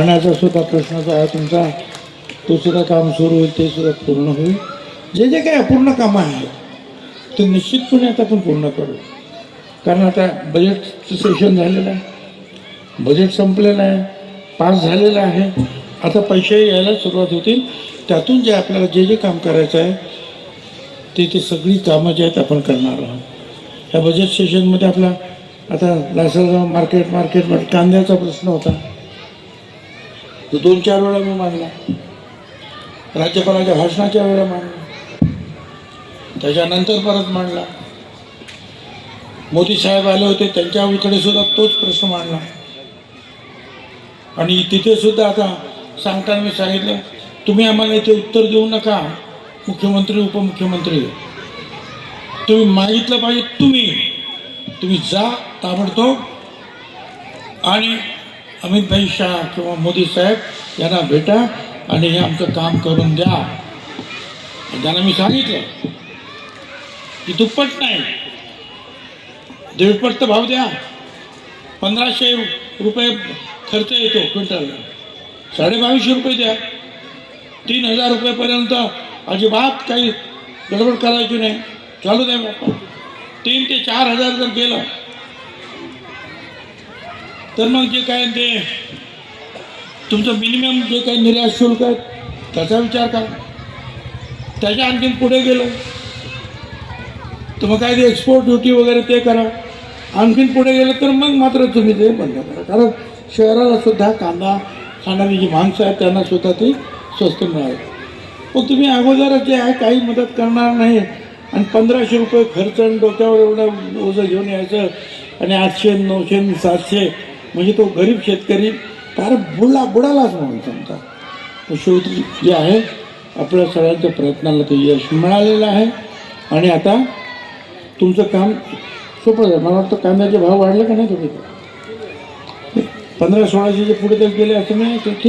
पाण्याचा सुद्धा प्रश्न जो आहे तुमचा. तो सुद्धा काम सुरू होईल ते सुद्धा पूर्ण होईल. जे जे काही अपूर्ण कामं आहेत ते निश्चितपणे आता आपण पूर्ण करू. कारण आता बजेटचं सेशन झालेलं आहे. बजेट संपलेलं आहे. पास झालेलं आहे. आता पैसे यायला सुरुवात होतील. त्यातून जे आपल्याला जे जे काम करायचं आहे ते ते सगळी कामं जे आहेत आपण करणार आहोत. ह्या बजेट सेशनमध्ये आपला आता लासलगाव मार्केट मार्केटमध्ये कांद्याचा प्रश्न होता. तो दोन चार वेळा मी मांडला राज्यपालाच्या भाषणाच्या वेळा मांडला त्याच्यानंतर परत मांडला मोदी साहेब आले होते त्यांच्याकडे सुद्धा तोच प्रश्न मांडला आणि तिथे सुद्धा आता सांगताना मी सांगितलं तुम्ही आम्हाला इथे उत्तर देऊ नका मुख्यमंत्री उपमुख्यमंत्री. तुम्ही मागितलं पाहिजे तुम्ही. तुम्ही जा ताबडतोब आणि अमितभाई शाह किंवा मोदी साहेब यांना भेटा आणि हे आमचं काम करून द्या. त्यांना मी सांगितलं की दुप्पट नाही. दीडपट तर भाव द्या. पंधराशे रुपये खर्च येतो क्विंटलला. साडेबावीसशे रुपये द्या. तीन हजार रुपयेपर्यंत अजिबात काही गडबड करायची नाही. चालू द्या बापा तीन ते चार हजार जर गेलं तर मग जे काय ते तुमचं मिनिमम जे काही निर्यात शुल्क आहे त्याचा विचार करा. त्याच्या आणखीन पुढे गेलं तर मग काय ते एक्सपोर्ट ड्युटी वगैरे ते करा. आणखीन पुढे गेलं तर मग मात्र तुम्ही ते बंद करा. कारण शहराला सुद्धा कांदा खाणारी जी माणसं आहेत त्यांना सुद्धा ती स्वस्त मिळाली. मग तुम्ही अगोदरच जे आहे काही मदत करणार नाही. आणि पंधराशे रुपये खर्च आणि डोक्यावर एवढं ओझं घेऊन यायचं. आणि आठशे नऊशे आणि सातशे म्हणजे तो गरीब शेतकरी फार बुडला बुडालाच म्हणून समजा. तर शेवटी जे आहे आपल्या सगळ्यांच्या प्रयत्नाला ते यश मिळालेलं आहे. आणि आता तुमचं काम सोपं आहे मला वाटतं कांद्याचे भाव वाढले का नाही तुम्ही? पंधरा सोळाशेचे पुढे तर गेले असं नाही ते ठीक.